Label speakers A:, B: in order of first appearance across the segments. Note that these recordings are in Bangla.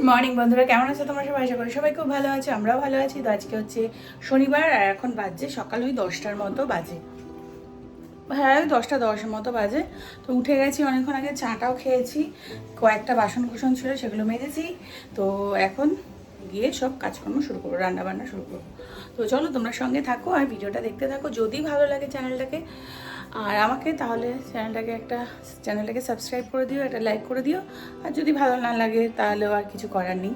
A: গুড মর্নিং বন্ধুরা। কেমন আছো তোমার? সবাই আশা করি সবাই খুব ভালো আছে, আমরাও ভালো আছি। তো আজকে হচ্ছে শনিবার, আর এখন বাজে সকাল ওই দশটার মতো বাজে। হ্যাঁ ওই দশটা দশের মতো বাজে। তো উঠে গেছি, অনেকক্ষণ আগে চাটাও খেয়েছি। কয়েকটা বাসন কুসন ছিল, সেগুলো মেজেছি। তো এখন গিয়ে সব কাজকর্ম শুরু করব রান্না বান্না শুরু করব। তো চলো তোমরা সঙ্গে থাকো আর ভিডিওটা দেখতে থাকো। যদি ভালো লাগে চ্যানেলটাকে, আর আমাকে তাহলে চ্যানেলটাকে একটা, চ্যানেলটাকে সাবস্ক্রাইব করে দিও, একটা লাইক করে দিও। আর যদি ভালো না লাগে তাহলেও আর কিছু করার নেই।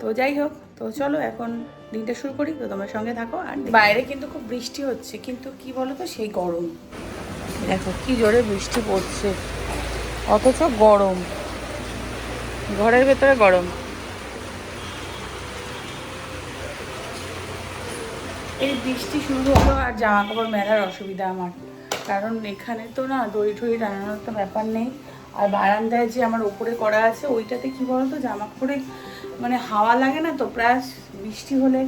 A: তো যাই হোক, তো চলো এখন দিনটা শুরু করি, তো তোমার সঙ্গে থাকো। আর বাইরে কিন্তু খুব বৃষ্টি হচ্ছে, কিন্তু কি বলো তো সেই গরম। দেখো কি জোরে বৃষ্টি পড়ছে। অথচ গরম। ঘরের ভেতরে গরম। এই বৃষ্টি শুরু হলো আর জামা কাপড় মেলার অসুবিধা আমার। কারণ এখানে তো না দড়ি ঠড়ি টানানোর তো ব্যাপার নেই। আর বারান্দায় যে আমার ওপরে করা আছে, ওইটাতে কি বলতো জামা কাপড়ে মানে হাওয়া লাগে না তো, প্রায় বৃষ্টি হলে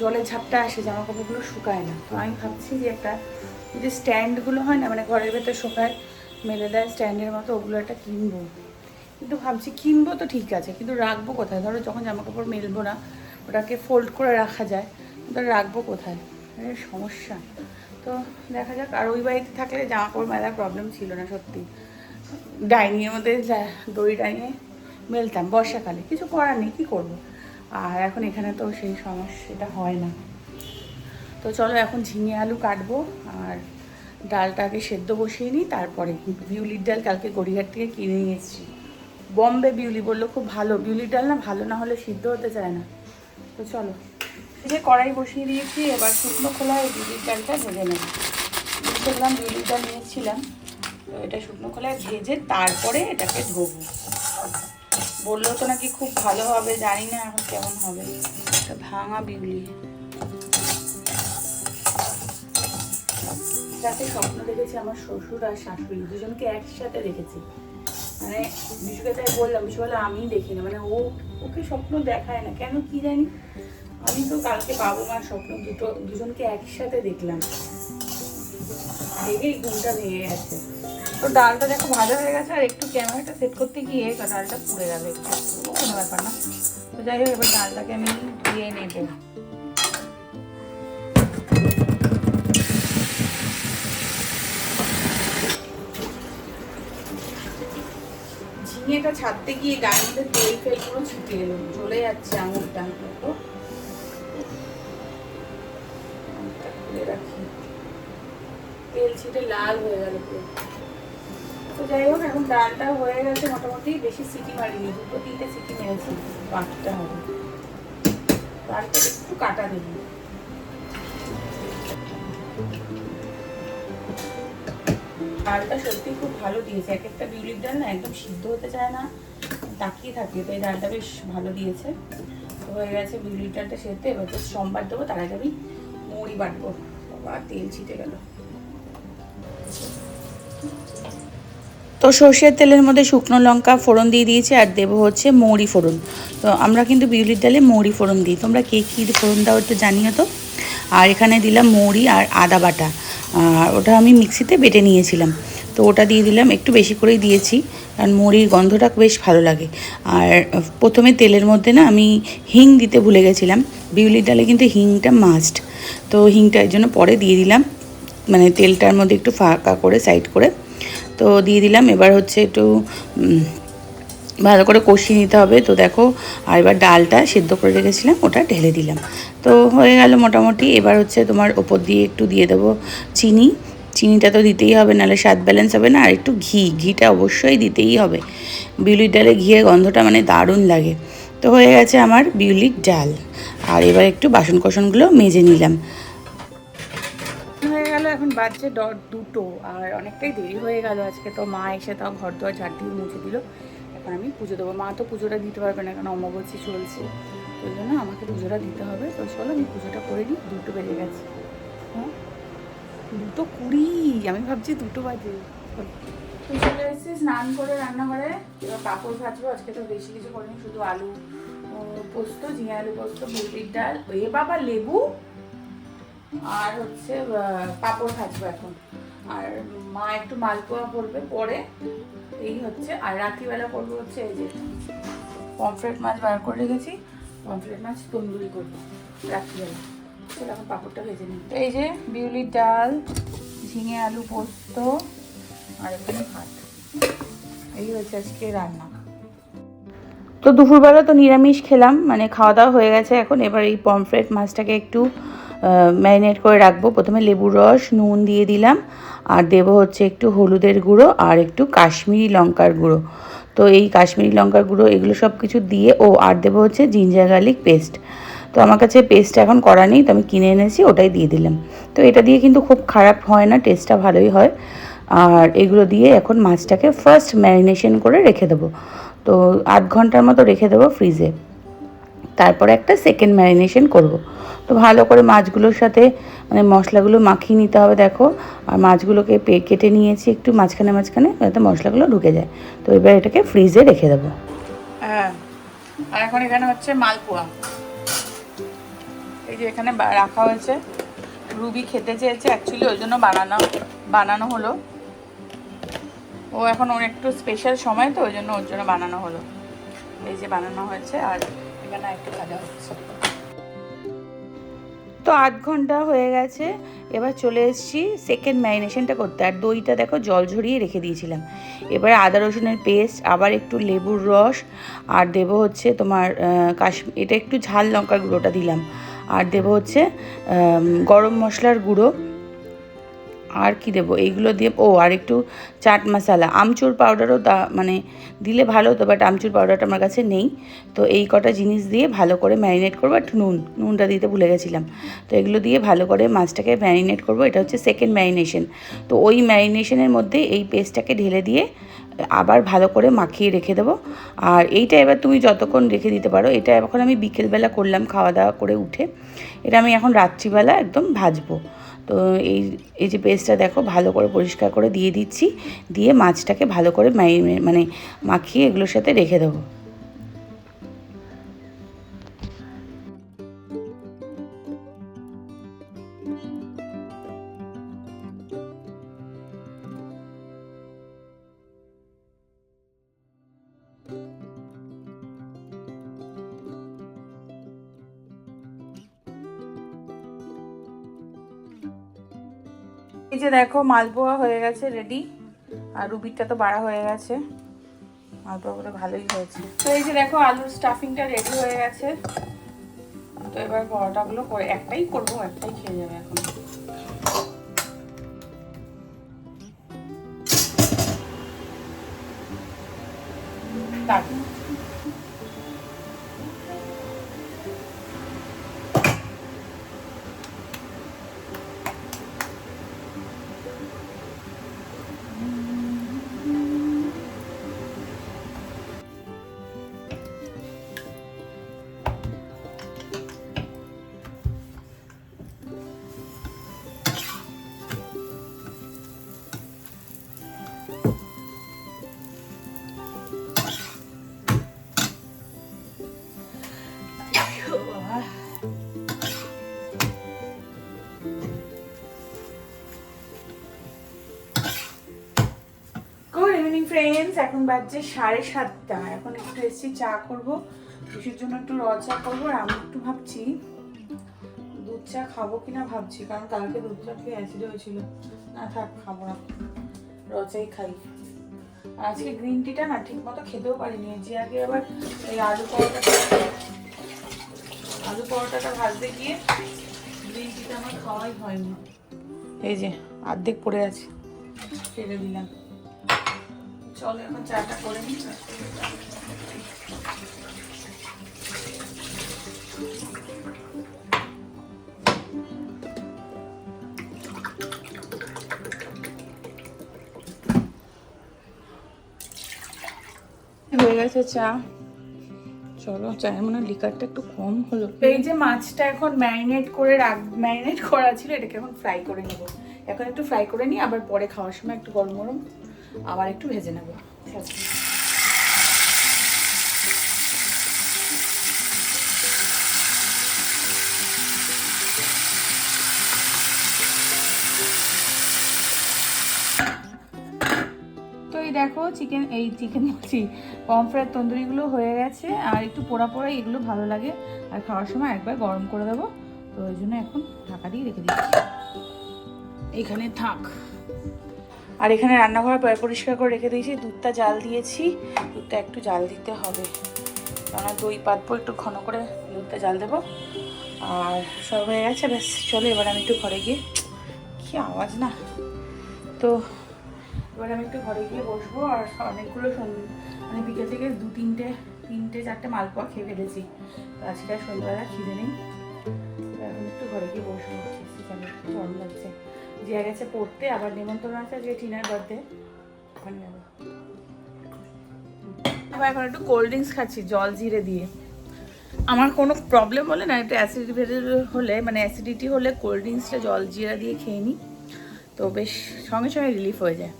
A: জলের ঝাপটা আসে জামা কাপড়গুলো শুকায় না। তো আমি ভাবছি যে একটা, যে স্ট্যান্ডগুলো হয় না মানে ঘরের ভেতর শুকায়, মেলে দেয় স্ট্যান্ডের মতো, ওগুলো একটা কিনবো। কিন্তু ভাবছি কিনবো তো ঠিক আছে, কিন্তু রাখব কোথায়? ধরো যখন জামা কাপড় মেলবো না, ওটাকে ফোল্ড করে রাখা যায়। ওটা রাখব কোথায়? সমস্যা। তো দেখা যাক, আর ওই বাড়িতে থাকলে জামা কাপড় মেলার প্রবলেম ছিল না, সত্যি। ডাইনিংয়ের মধ্যে দড়ি ডাইনিয়ে মেলতাম বর্ষাকালে। কিছু করার নেই, কী করব? আর এখন এখানে তো সেই সমস্যাটা হয় না। তো চলো এখন ঝিঙে আলু কাটবো, আর ডালটাকে সেদ্ধ বসিয়ে নিই, তারপরে বিউলির ডাল কালকে গড়িয়ার থেকে কিনে নিয়ে এসেছি। বম্বে বিউলি বলল, খুব ভালো, বিউলির ডাল না ভালো না হলে সিদ্ধ হতে চায় না। তো চলো। যে কড়াই বসিয়ে দিয়েছি, এবার শুকনো খোলায় বিউলির ডালটা ভেজে নেব। দুশো গ্রাম বিউলির ডাল নিয়েছিলাম এটা শুকনো খোলায় ভেজে তারপরে এটাকে ধোবো। বলল তো নাকি খুব ভালো হবে, জানি না এখন কেমন হবে। এটা ভাঙা বিউলি। রাতে স্বপ্ন দেখেছি আমার শ্বশুর আর শাশুড়ি দুজনকে একসাথে দেখেছি। মানে বিশুকে তাই বললাম, বিশু বলে আমি দেখি না মানে ও, ওকে স্বপ্ন দেখায় না। কেন কি জানি? আমি তো কালকে বাবু মার স্বপ্ন দুটো, দুজনকে একসাথে দেখলাম। দেখেই ঘুমটা ভেঙে গেছে। তো ডালটা দেখো ভালো হয়ে গেছে, আর একটু ক্যামেরাটা সেট করতে গিয়ে ডালটা পুড়ে গেল একটু। কোনো ব্যাপার না। তো যাই হোক, এবার ডালটাকে আমি দিয়ে নেব। ঝিঙেটা ছাড়তে গিয়ে গায়ের তেল ফেল পুরো ছিটে এলো। জ্বলে যাচ্ছে আঙুরটা। তেল ছিটে লাল হয়ে গেল তো যাই হোক, এখন ডালটা হয়ে গেছে মোটামুটি। বেশি সিটি মারিনি, দুটো তিনটে সিটি মেরেছি বাটতে হবে। তারপরে একটু কাটা দেবো। ডালটা সত্যি খুব ভালো দিয়েছে। এক একটা বিউলির ডাল না একদম সিদ্ধ হতে চায় না, তাকিয়ে থাকে। তো এই ডালটা বেশ ভালো দিয়েছে। হয়ে গেছে বিউলির ডালটা সেদ্ধ। এবার তো সোমবার দেবো, তার আগে আমি মুড়ি বাটবো। বাবা, তেল ছিটে গেল। তো সর্ষের তেলের মধ্যে শুকনো লঙ্কা ফোড়ন দিয়ে দিয়েছি, আর দেবো হচ্ছে মৌরি ফোড়ন। তো আমরা কিন্তু বিউলির ডালে মৌরি ফোড়ন দিই। তোমরা কে কী ফোড়ন দাও একটু জানিও তো। আর এখানে দিলাম মৌরি আর আদা বাটা। আর ওটা আমি মিক্সিতে বেটে নিয়েছিলাম। তো ওটা দিয়ে দিলাম, একটু বেশি করেই দিয়েছি, কারণ মৌরির গন্ধটা বেশ ভালো লাগে। আর প্রথমে তেলের মধ্যে না আমি হিং দিতে ভুলে গেছিলাম। বিউলির ডালে কিন্তু হিংটা মাস্ট তো হিংটা এর জন্য পরে দিয়ে দিলাম। মানে তেলটার মধ্যে একটু ফাঁকা করে সাইড করে। তো দিয়ে দিলাম। এবার হচ্ছে একটু ভালো করে কষিয়ে নিতে হবে। তো দেখো, আর এবার ডালটা সেদ্ধ করে রেখেছিলাম, ওটা ঢেলে দিলাম। তো হয়ে গেল মোটামুটি। এবার হচ্ছে তোমার ওপর দিয়ে একটু দিয়ে দেবো চিনি। চিনিটা তো দিতেই হবে, নাহলে স্বাদ ব্যালেন্স হবে না। আর একটু ঘি, ঘিটা অবশ্যই দিতেই হবে। বিউলির ডালে ঘিয়ের গন্ধটা মানে দারুণ লাগে। তো হয়ে গেছে আমার বিউলির ডাল। আর এবার একটু বাসন কোসনগুলো মেজে নিলাম। বাজছে ড- দুটো আর অনেকটাই দেরি হয়ে গেল আজকে। তো মা এসে তাও ঘর দোয়ার ঝাড় দিয়ে মুছে দিল। এখন আমি পুজো দেবো। মা তো পুজোটা দিতে পারবে না, কারণ অমাবস্যা চলছে। ওই জন্য আমাকে পুজোটা দিতে হবে। তো চলো আমি পুজোটা করে নিই। দুটো বেজে গেছে। হ্যাঁ? দুটো কুড়ি। আমি ভাবছি দুটো বাজে। চলে এসেছি স্নান করে রান্না করে এবার পাঁপড় ভাজবো। আজকে তো বেশি কিছু করিনি, শুধু আলু পোস্ত, ঝিঙে আলু পোস্ত, মুরগির ডাল। এ বাবা, লেবু? আর হচ্ছে পাঁপড় ভাজবো এখন। আর মা একটু মালপোয়া করবে পরে। এই হচ্ছে, আর রাত্রিবেলা করব হচ্ছে এই যে পমফ্রেট মাছ বার করে রেখেছি। পমফ্রেট মাছ তন্দুরি করব রাত্রিবেলা। এখন পাঁপড়টা ভেজে নিই। এই যে বিউলির ডাল, ঝিঙে আলু পোস্ত, আর এখানে ভাত। এই হচ্ছে আজকে রান্না। তো দুপুরবেলা তো নিরামিষ খেলাম মানে খাওয়া দাওয়া হয়ে গেছে এখন। এবার এই পমফ্রেট মাছটাকে একটু ম্যারিনেট করে রাখব। প্রথমে লেবুর রস, নুন দিয়ে দিলাম, আর দেব হচ্ছে একটু হলুদের গুঁড়ো আর একটু কাশ্মীরি লঙ্কার গুঁড়ো। তো এই কাশ্মীরি লঙ্কার গুঁড়ো, এগুলো সব কিছু দিয়ে, ও, আর দেবো হচ্ছে জিঞ্জার গার্লিক পেস্ট। তো আমার কাছে পেস্ট এখন করা নেই, তো আমি কিনে এনেছি, ওটাই দিয়ে দিলাম। তো এটা দিয়ে কিন্তু খুব খারাপ হয় না, টেস্টটা ভালোই হয়। আর এগুলো দিয়ে এখন মাছটাকে ফার্স্ট ম্যারিনেশন করে রেখে দেবো। তো আধ ঘণ্টার মতো রেখে দেবো ফ্রিজে তারপরে একটা সেকেন্ড ম্যারিনেশন করব। তো ভালো করে মাছগুলোর সাথে মানে মশলাগুলো মাখিয়ে নিতে হবে, দেখো। আর মাছগুলোকে পে, কেটে নিয়েছি একটু মাঝখানে মাঝখানে, যাতে মশলাগুলো ঢুকে যায়। তো এবার এটাকে ফ্রিজে রেখে দেবো। হ্যাঁ। আর এখন এখানে হচ্ছে মালপোয়া। এই যে এখানে রাখা হয়েছে। রুবি খেতে চেয়েছে অ্যাকচুয়ালি ওই জন্য বানানো বানানো হলো। ও এখন ওর একটু স্পেশাল সময়, তো ওই জন্য ওর জন্য বানানো হলো। এই যে বানানো হয়েছে, আর একটু হচ্ছে। তো আধ ঘণ্টা হয়ে গেছে, এবার চলে এসেছি সেকেন্ড ম্যারিনেশনটা করতে। আর দইটা দেখো জল ঝরিয়ে রেখে দিয়েছিলাম। এবার আদা রসুনের পেস্ট আবার একটু লেবুর রস, আর দেবো হচ্ছে তোমার কাশ্মীর এটা একটু ঝাল লঙ্কার গুঁড়োটা দিলাম। আর দেবো হচ্ছে গরম মশলার গুঁড়ো। আর কি দেবো? এইগুলো দিয়ে, ও, আর একটু চাট মশলা। আমচুর পাউডারও দা মানে দিলে ভালো হতো বাট আমচুর পাউডারটা আমার কাছে নেই। তো এই কটা জিনিস দিয়ে ভালো করে ম্যারিনেট করব, একটু নুন, নুনটা দিতে ভুলে গেছিলাম। তো এগুলো দিয়ে ভালো করে মাছটাকে ম্যারিনেট করব, এটা হচ্ছে সেকেন্ড ম্যারিনেশন তো ওই ম্যারিনেশনের মধ্যে এই পেস্টটাকে ঢেলে দিয়ে আবার ভালো করে মাখিয়ে রেখে দেবো। আর এইটা এবার তুমি যতক্ষণ রেখে দিতে পারো, এটা এখন আমি বিকেলবেলা করলাম খাওয়া দাওয়া করে উঠে। এটা আমি এখন রাত্রিবেলা একদম ভাজবো। তো এই এই যে পেস্টটা দেখো, ভালো করে পরিষ্কার করে দিয়ে দিচ্ছি। দিয়ে মাছটাকে ভালো করে মানে মাখিয়ে এগুলোর সাথে রেখে দেবো। এই যে দেখো, মালপোয়া হয়ে গেছে রেডি আর রুবিরটা তো বাড়া হয়ে গেছে। মালপোয়াগুলো ভালোই হয়েছে। তো এই যে দেখো, আলুর স্টাফিংটা রেডি হয়ে গেছে। তো এবার পরোটাগুলো একটাই করব, একটাই খেয়ে যাবে এখন। তারপর ইভিনিং ফ্রেন্ডস এখন বাজছে সাড়ে সাতটা। এখন একটু এসেছি চা করব। বিশুর জন্য একটু র চা করব আর আমি একটু ভাবছি, দুধ চা খাব কিনা ভাবছি। কারণ কালকে দুধ চা খেয়ে অ্যাসিড হয়েছিল। না থাক, খাব না। র চাই খাই। আজকে গ্রিন টিটা না ঠিক মতো খেতেও পারিনি। যে আগে আবার এই আলু পরোটাটা আলু পরোটাটা ভাজতে গিয়ে গ্রিন টিটা আমার খাওয়াই হয়নি। এই যে, অর্ধেক পড়ে আছে। ফেলে দিলাম। চলো এখন চাটা করে নিই হয়ে গেছে চা। চলো চায়ের মনে হয় লিকারটা একটু কম হলো। এই যে মাছটা এখন ম্যারিনেট করে রাখ ম্যারিনেট করা ছিল এটাকে এখন ফ্রাই করে নেব। এখন একটু ফ্রাই করে নিই আবার পরে খাওয়ার সময় একটু গরম গরম আবার একটু ভেজে নেব। ঠিক আছে? দেখো চিকেন এই চিকেন বলছি পমফ্রাইড তন্দুরিগুলো হয়ে গেছে আর একটু পোড়া পোড়া এগুলো ভালো লাগে। আর খাওয়ার সময় একবার গরম করে দেবো। তো ওই জন্য এখন ঢাকা দিয়ে রেখে দিচ্ছি। এখানে থাক। আর এখানে রান্নাঘর পরিষ্কার করে রেখে দিয়েছি। দুধটা জাল দিয়েছি। দুধটা একটু জাল দিতে হবে। কেননা দই পাতবো, একটু ঘন করে দুধটা জাল দেবো। আর সব হয়ে গেছে, ব্যাস। চলো, এবার আমি একটু ঘরে গিয়ে কি আওয়াজ না? তো এবার আমি একটু ঘরে গিয়ে বসবো আর অনেকগুলো মানে বিকেল থেকে দু তিনটে তিনটে, চারটে মালপোয়া খেয়ে ফেলেছি। আজকে আর সন্ধ্যাবেলা খিদে নেই। এখন একটু ঘরে গিয়ে বসবো। চালিয়ে একটু গরম লাগছে। জিয়া গেছে পড়তে, আবার নিমন্ত্রণ আছে যে টিনার বার্থডে ওখানে যাব। এখন একটু কোল্ড ড্রিঙ্কস খাচ্ছি, জল জিরে দিয়ে। আমার কোনো প্রবলেম হলে না, একটু অ্যাসিডিটি হলে মানে অ্যাসিডিটি হলে কোল্ড ড্রিঙ্কসটা জল জিরা দিয়ে খেয়ে নিই। তো বেশ, সঙ্গে সঙ্গে রিলিফ হয়ে যায়।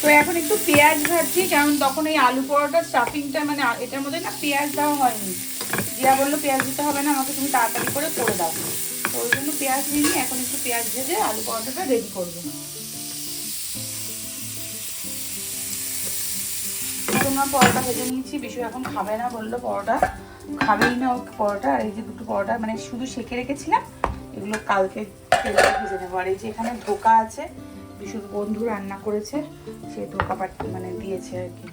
A: তো এখন একটু পেঁয়াজ ভাজছি, কারণ তখন এই আলু পরোটার স্টাফিংটা মানে এটার মধ্যে না পেঁয়াজ দেওয়া হয়নি। জিয়া বলল, পেঁয়াজ দিতে হবে না, আমাকে তুমি তাড়াতাড়ি করে করে দাও। তো ওই জন্য পেঁয়াজ নিয়ে এখন একটু পেঁয়াজ ভেজে আলু পরোটাটা রেডি করব। তোমরা পরোটা ভেজে নিয়েছি, বিশু এখন খাবে না বলল পরোটা। খাবেই না ও পরোটা, আর এই যে দুটো পরোটা মানে শুধু সেঁকে রেখেছিলাম, এগুলো কালকে তেলে ভেজে নেব। আর এই যে এখানে ধোকা আছে, বিশুর বন্ধু রান্না করেছে, সে ধোকা পাট মানে দিয়েছে আর কি।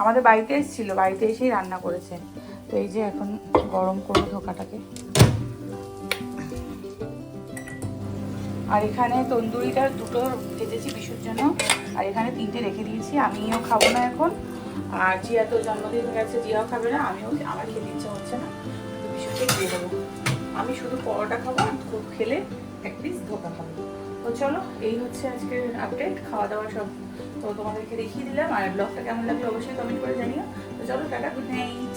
A: আমাদের বাড়িতে এসেছিল, বাড়িতে এসেই রান্না করেছে। তো এই যে এখন গরম করব ধোকাটাকে। আর এখানে তন্দুরিটা দুটো ভেজেছি বিশুর জন্য। আর এখানে তিনটে রেখে দিয়েছি, আমিও খাব না এখন। আর জিয়া তো জন্মদিন হয়ে গেছে, জিয়াও খাবে না, আমিও আমার খেতে ইচ্ছে হচ্ছে না। বিশুকে দিয়ে দেবো আমি শুধু পরোটা খাব খুব খেলে এক পিস ধোকা খাব। তো চলো, এই হচ্ছে আজকের আপডেট খাওয়া দাওয়া সব তো তোমাদেরকে দেখিয়ে দিলাম। আর ব্লগটা কেমন লাগল অবশ্যই কমেন্ট করে জানিও। তো চলো, টাটা গুড নাইট